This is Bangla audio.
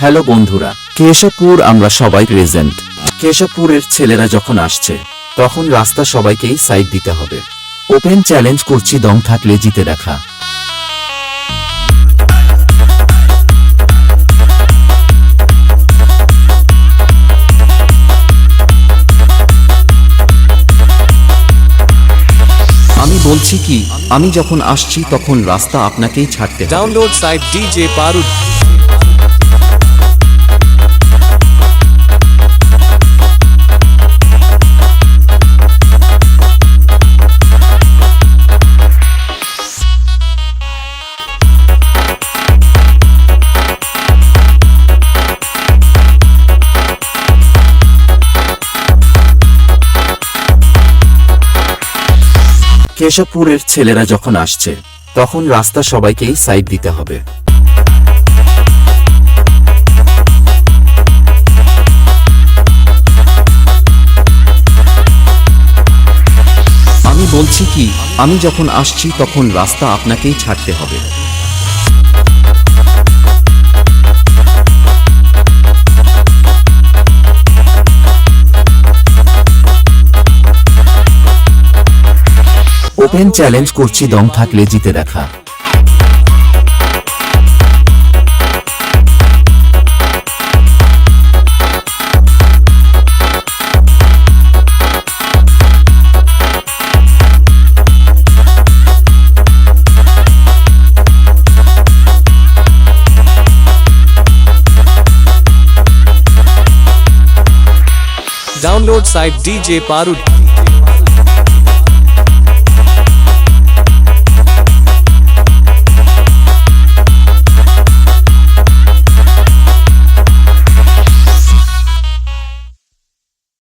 হ্যালো বন্ধুরা, কেশবপুর আমরা সবাই প্রেজেন্ট কেশবপুরের ছেলেরা যখন আসছে, তখন রাস্তা সবাইকেই সাইড দিতে হবে। ওপেন চ্যালেঞ্জ করছি, দম থাকলে জিতে দেখা। আমি বলছি কি, আমি যখন আসছি তখন রাস্তা আপনাকেই ছাড়তে হবে। Download site DJ কেশবপুরের ছেলেরা যখন আসছে, তখন রাস্তা সবাইকেই সাইড দিতে হবে। আমি বলছি কি, আমি যখন আসছি তখন রাস্তা আপনাকেই ছাড়তে হবে। ওপেন চ্যালেঞ্জ করছি দম থাকলে জিতে দেখা Download site DJ Parud.